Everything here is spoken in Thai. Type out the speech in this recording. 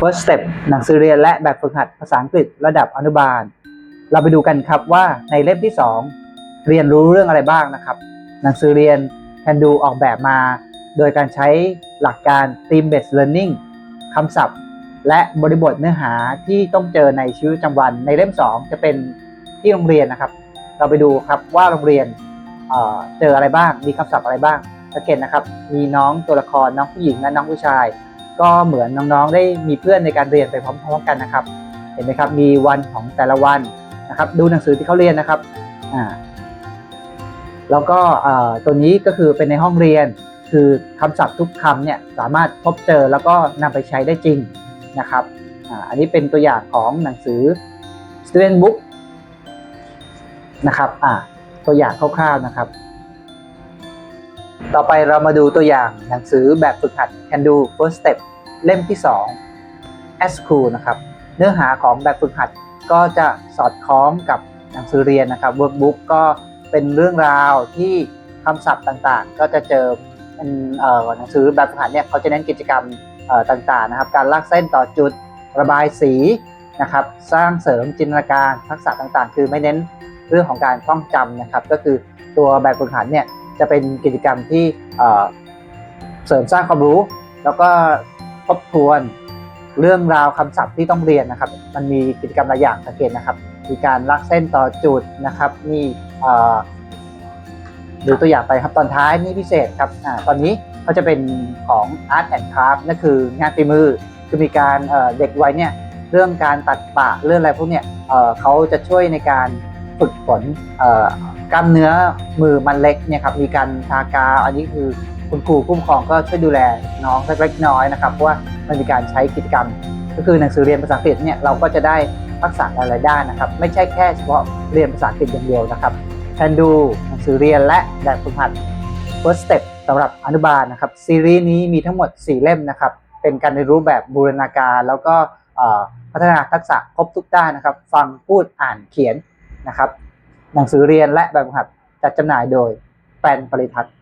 First Step หนังสือเรียนและแบบฝึกหัดภาษาอังกฤษระดับอนุบาล เราไปดูกันครับว่าในเล่มที่ 2 เรียนรู้เรื่องอะไรบ้างนะครับ หนังสือเรียน Can Do ออกแบบมา โดยการใช้หลักการ Theme Based Learning คำศัพท์ และบริบทเนื้อหาที่ต้องเจอในชีวิตประจำวัน ในเล่ม 2 จะเป็นที่โรงเรียนนะครับ เราไปดูครับว่าโรงเรียนเเจออะไรบ้าง มีคำศัพท์อะไรบ้างสังเกตนะครับ มีน้องตัวละครน้องผู้หญิงและน้องผู้ชาย ก็เหมือนน้องๆได้มีเพื่อนในการเรียนไปพร้อมๆกันนะครับ เห็นไหมครับ มีวันของแต่ละวันนะครับ ดูหนังสือที่เขาเรียนนะครับอ่าแล้วก็ตัวนี้ก็คือเป็นในห้องเรียน คือคำศัพท์ทุกคำเนี่ยสามารถพบเจอแล้วก็นำไปใช้ได้จริงนะครับอ,อันนี้เป็นตัวอย่างของหนังสือ student book นะครับอ่าตัวอย่างคร่าวๆนะครับ ต่อไปเรามาดูตัวอย่างหนังสือแบบฝึกหัด Can Do First Step เล่มที่2 As Cool นะครับ เนื้อหาของแบบฝึกหัดก็จะสอดคล้องกับหนังสือเรียนนะครับ Workbook ก็เป็นเรื่องราวที่คำศัพท์ต่างๆ ก็จะเจอเป็นหนังสือแบบฝึกหัดเนี่ยเขาจะเน้นกิจกรรมต่างๆนะครับ การลากเส้นต่อจุดระบายสีนะครับ สร้างเสริมจินตนาการทักษะต่างๆ คือไม่เน้นเรื่องของการท่องจำนะครับ ก็คือตัวแบบฝึกหัดเนี่ย จะเป็นกิจกรรมที่เสริมสร้างความรู้ แล้วก็ทบทวนเรื่องราวคำศัพท์ที่ต้องเรียนนะครับ มันมีกิจกรรมหลายอย่างสังเกตนะครับ มีการลากเส้นต่อจุดนะครับนี่เอ่อดูตัวอย่างไปครับตอนท้ายนี่พิเศษครับอตอนนี้ก็จะเป็นของ Art and Craft นั่นคืองานฝีมือคือมีการเด็กวัยเนี่ยเรื่องการตัดปะเรื่องอะไรพวกเนี่ยเขาจะช่วยในการ ฝึกฝนกล้ามเนื้อมือมันเล็กเนี่ยครับมีการทากาวอันนี้คือคุณครูผู้ปกครองก็ช่วยดูแลน้องเล็กๆน้อยนะครับเพราะว่ามันมีการใช้กิจกรรม ก็คือหนังสือเรียนภาษาอังกฤษเนี่ยเราก็จะได้ทักษะหลายๆด้านนะครับ ไม่ใช่แค่เฉพาะเรียนภาษาอังกฤษอย่างเดียวนะครับแทนดูหนังสือเรียนและแบบฝึกหัด First Step สำหรับอนุบาลนะครับซีรีส์นี้มีทั้งหมด 4 เล่มนะครับเป็นการเรียนรู้แบบบูรณาการแล้วก็พัฒนาทักษะครบทุกด้านนะครับ ฟังพูดอ่านเขียน นะครับ หนังสือเรียนและแบบหัดจัดจำหน่ายโดยแปนปริทัศน์